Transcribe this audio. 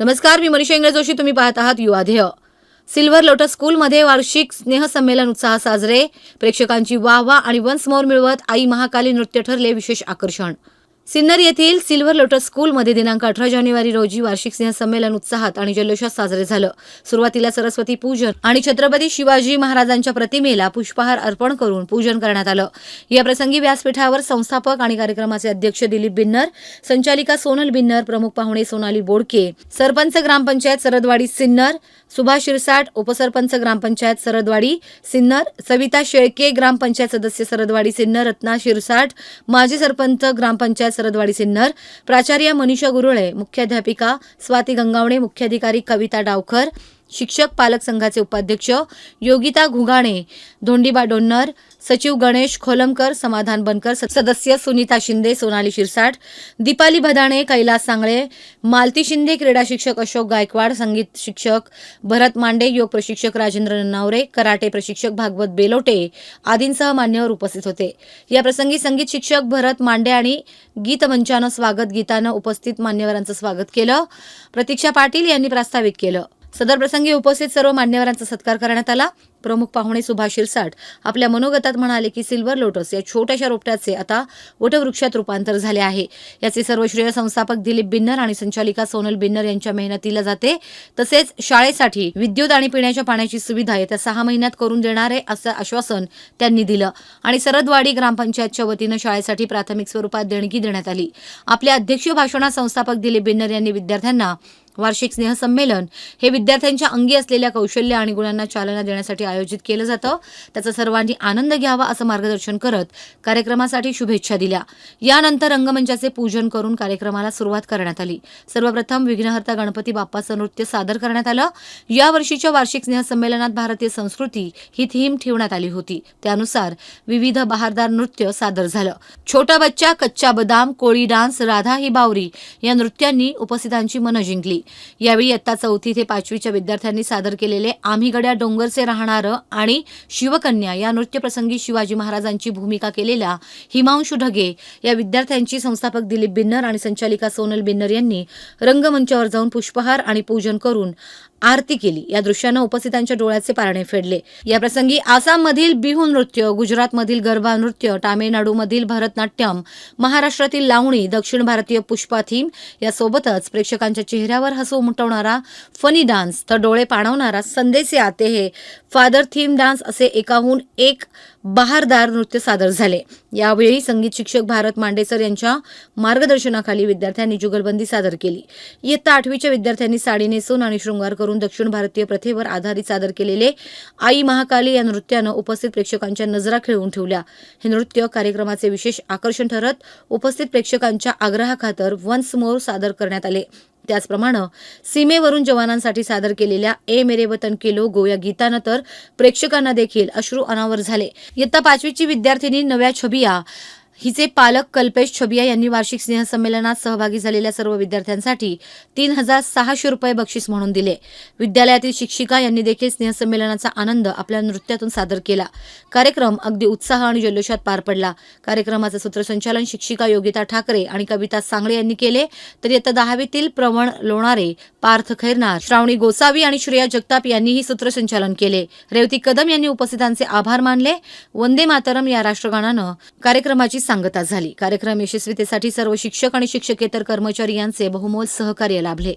नमस्कार मी मनीषा इंगळे जोशी. तुम्ही पाहत आहात युवाध्येय सिल्व्हर लोटस स्कूलमध्ये वार्षिक स्नेहसंमेलन उत्साह साजरे. प्रेक्षकांची वाह वाह आणि वन्स मोर मिळवत आई महाकाली नृत्य ठरले विशेष आकर्षण. सिन्नर येथील सिल्व्हर लोटस स्कूलमध्ये दिनांक अठरा जानेवारी रोजी वार्षिक स्नेहसंमेलन उत्साहात आणि जल्लोषात साजरे झालं. सुरुवातीला सरस्वती पूजन आणि छत्रपती शिवाजी महाराजांच्या प्रतिमेला पुष्पहार अर्पण करून पूजन करण्यात आलं. या प्रसंगी व्यासपीठावर संस्थापक आणि कार्यक्रमाचे अध्यक्ष दिलीप बिन्नर संचालिका सोनल बिन्नर प्रमुख पाहुणे सोनाली बोडके सरपंच ग्रामपंचायत सरदवाडी सिन्नर सुभाष शिरसाट उपसरपंच ग्रामपंचायत सरदवाडी सिन्नर सविता शेळके ग्रामपंचायत सदस्य सरदवाडी सिन्नर रत्ना शिरसाट माजी सरपंच ग्रामपंचायत सरदवाडी सिन्नर प्राचार्य मनीषा गुरुळे मुख्याध्यापिका स्वाती गंगावणे मुख्याधिकारी कविता डावकर शिक्षक पालक संघाचे उपाध्यक्ष योगिता घुगाणे धोंडीबा डोन्नर सचिव गणेश खोलमकर समाधान बनकर सदस्य सुनीता शिंदे सोनाली शिरसाट दीपाली भदाणे कैलास सांगळे मालती शिंदे क्रीडा शिक्षक अशोक गायकवाड संगीत शिक्षक भरत मांडे योग प्रशिक्षक राजेंद्र नन्नावरे कराटे प्रशिक्षक भागवत बेलोटे आदींसह मान्यवर उपस्थित होते. या प्रसंगी संगीत शिक्षक भरत मांडे आणि गीतमंचानं स्वागत गीतानं उपस्थित मान्यवरांचं स्वागत केलं. प्रतीक्षा पाटील यांनी प्रास्ताविक केलं. सदर प्रसंगी उपस्थित सर्व मान्यवरांचा सत्कार करण्यात आला. प्रमुख पाहुणे सुभाष शिरसाट आपल्या मनोगतात म्हणाले की सिल्वर लोटस या छोट्याशा रोपट्याचे आता वटवृक्षात रूपांतर झाले आहे. याचे सर्व श्रेय संस्थापक दिलीप बिन्नर आणि संचालिका सोनल बिन्नर यांच्या मेहनतीला जाते. तसेच शाळेसाठी विद्युत आणि पिण्याच्या पाण्याची सुविधा येत्या सहा महिन्यात करून देणार आहे असं आश्वासन त्यांनी दिलं. आणि सरदवाडी ग्रामपंचायतच्या वतीनं शाळेसाठी प्राथमिक स्वरूपात देणगी देण्यात आली. आपल्या अध्यक्षीय भाषणात संस्थापक दिलीप बिन्नर यांनी विद्यार्थ्यांना वार्षिक स्नेहसंमेलन हे विद्यार्थ्यांच्या अंगी असलेल्या कौशल्य आणि गुणांना चालना देण्यासाठी आयोजित केलं जातं. त्याचा सर्वांनी आनंद घ्यावा असं मार्गदर्शन करत कार्यक्रमासाठी शुभेच्छा दिल्या. यानंतर रंगमंचाचे पूजन करून कार्यक्रमाला सुरुवात करण्यात आली. सर्वप्रथम विघ्नहर्ता गणपती बाप्पाचं नृत्य सादर करण्यात आलं. या वर्षीच्या वार्षिक स्नेहसंमेलनात भारतीय संस्कृती ही थीम ठेवण्यात आली होती. त्यानुसार विविध बहारदार नृत्य सादर झालं. छोटा बच्चा कच्चा बदाम कोळी डान्स राधा ही बावरी या नृत्यांनी उपस्थितांची मनं जिंकली. यावेळी इयत्ता चौथी ते पाचवीच्या विद्यार्थ्यांनी सादर केलेले आम्ही गड्या डोंगरचे राहणारं आणि शिवकन्या या नृत्यप्रसंगी शिवाजी महाराजांची भूमिका केलेल्या हिमांशू ढगे या विद्यार्थ्यांची संस्थापक दिलीप बिन्नर आणि संचालिका सोनल बिन्नर यांनी रंगमंचावर जाऊन पुष्पहार आणि पूजन करून आरती केली. या दृश्यानं उपस्थितांच्या डोळ्याचे पारणे फेडले. या प्रसंगी आसाममधील बिहू नृत्य गुजरातमधील गरबा नृत्य तामिळनाडूमधील भरतनाट्यम महाराष्ट्रातील लावणी दक्षिण भारतीय पुष्पा थीम यासोबतच प्रेक्षकांच्या चेहऱ्यावर हसू उमटवणारा फनी डान्स तर डोळे पाणवणारा संदेसे आते हे फादर थीम डान्स असे एकाहून एक बहारदार नृत्य सादर झाले. यावेळी संगीत शिक्षक भारत मांडेसर यांच्या मार्गदर्शनाखाली विद्यार्थ्यांनी जुगलबंदी सादर केली. इयत्ता आठवीच्या विद्यार्थ्यांनी साडी नेसून आणि शृंगार करून दक्षिण भारतीय प्रथेवर आधारित सादर केलेले आई महाकाली या नृत्यानं उपस्थित प्रेक्षकांच्या नजरा खिळवून ठेवल्या. हे नृत्य कार्यक्रमाचे विशेष आकर्षण ठरत उपस्थित प्रेक्षकांच्या आग्रहाखातर वन्स मोर सादर करण्यात आले. त्याचप्रमाणे सीमेवरून जवानांसाठी सादर केलेल्या ए मेरे वतन के लोगो या गीतानं तर प्रेक्षकांना देखील अश्रू अनावर झाले. इयत्ता पाचवीची विद्यार्थिनी नव्या छबिया हिचे पालक कल्पेश छबिया यांनी वार्षिक स्नेहसंमेलनात सहभागी झालेल्या सर्व विद्यार्थ्यांसाठी तीन हजार सहाशे रुपये बक्षीस म्हणून दिले. विद्यालयातील शिक्षिका यांनी देखील स्नेहसंमेलनाचा आनंद आपल्या नृत्यातून सादर केला. कार्यक्रम अगदी उत्साह आणि जल्लोषात पार पडला. कार्यक्रमाचं सूत्रसंचालन शिक्षिका योगिता ठाकरे आणि कविता सांगळे यांनी केले. तर इयत्ता दहावीतील प्रवण लोणारे पार्थ खैरनार श्रावणी गोसावी आणि श्रेया जगताप यांनीही सूत्रसंचालन केले. रेवती कदम यांनी उपस्थितांचे आभार मानले. वंदे मातरम या राष्ट्रगानानं कार्यक्रमाची सांगता झाली. कार्यक्रम यशस्वीतेसाठी सर्व शिक्षक आणि शिक्षकेतर कर्मचारी यांचे बहुमोल सहकार्य लाभले.